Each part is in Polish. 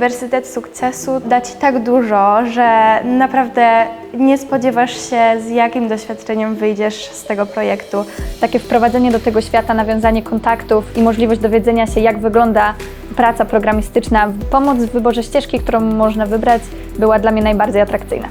Uniwersytet Sukcesu da Ci tak dużo, że naprawdę nie spodziewasz się, z jakim doświadczeniem wyjdziesz z tego projektu. Takie wprowadzenie do tego świata, nawiązanie kontaktów i możliwość dowiedzenia się, jak wygląda praca programistyczna, pomoc w wyborze ścieżki, którą można wybrać, była dla mnie najbardziej atrakcyjna.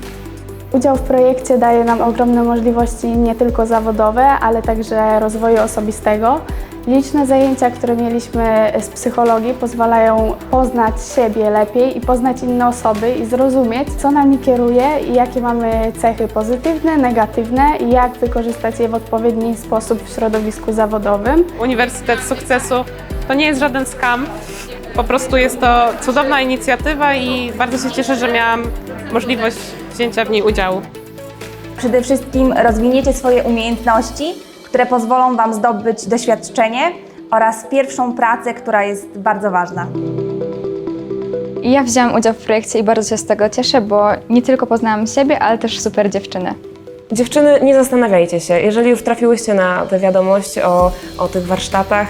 Udział w projekcie daje nam ogromne możliwości nie tylko zawodowe, ale także rozwoju osobistego. Liczne zajęcia, które mieliśmy z psychologii, pozwalają poznać siebie lepiej i poznać inne osoby i zrozumieć, co nami kieruje i jakie mamy cechy pozytywne, negatywne i jak wykorzystać je w odpowiedni sposób w środowisku zawodowym. Uniwersytet Sukcesu to nie jest żaden skam. Po prostu jest to cudowna inicjatywa i bardzo się cieszę, że miałam możliwość wzięcia w niej udziału. Przede wszystkim rozwiniecie swoje umiejętności, które pozwolą Wam zdobyć doświadczenie oraz pierwszą pracę, która jest bardzo ważna. Ja wzięłam udział w projekcie i bardzo się z tego cieszę, bo nie tylko poznałam siebie, ale też super dziewczyny. Dziewczyny, nie zastanawiajcie się. Jeżeli już trafiłyście na tę wiadomość o, o tych warsztatach,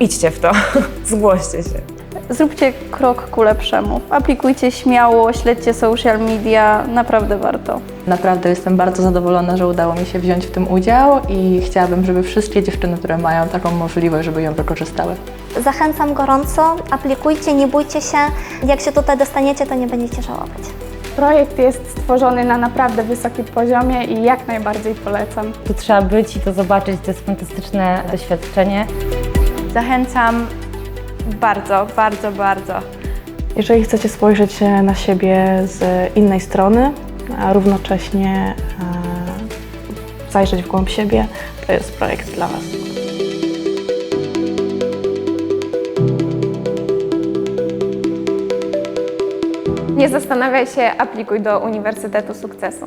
idźcie w to, zgłoście się. Zróbcie krok ku lepszemu. Aplikujcie śmiało, śledźcie social media, naprawdę warto. Naprawdę jestem bardzo zadowolona, że udało mi się wziąć w tym udział i chciałabym, żeby wszystkie dziewczyny, które mają taką możliwość, żeby ją wykorzystały. Zachęcam gorąco, aplikujcie, nie bójcie się. Jak się tutaj dostaniecie, to nie będziecie żałować. Projekt jest stworzony na naprawdę wysokim poziomie i jak najbardziej polecam. Tu trzeba być i to zobaczyć, to jest fantastyczne doświadczenie. Zachęcam bardzo, bardzo, bardzo. Jeżeli chcecie spojrzeć e, na siebie z innej strony, a równocześnie e, zajrzeć w głąb siebie, to jest projekt dla Was. Nie zastanawiaj się, aplikuj do Uniwersytetu Sukcesu.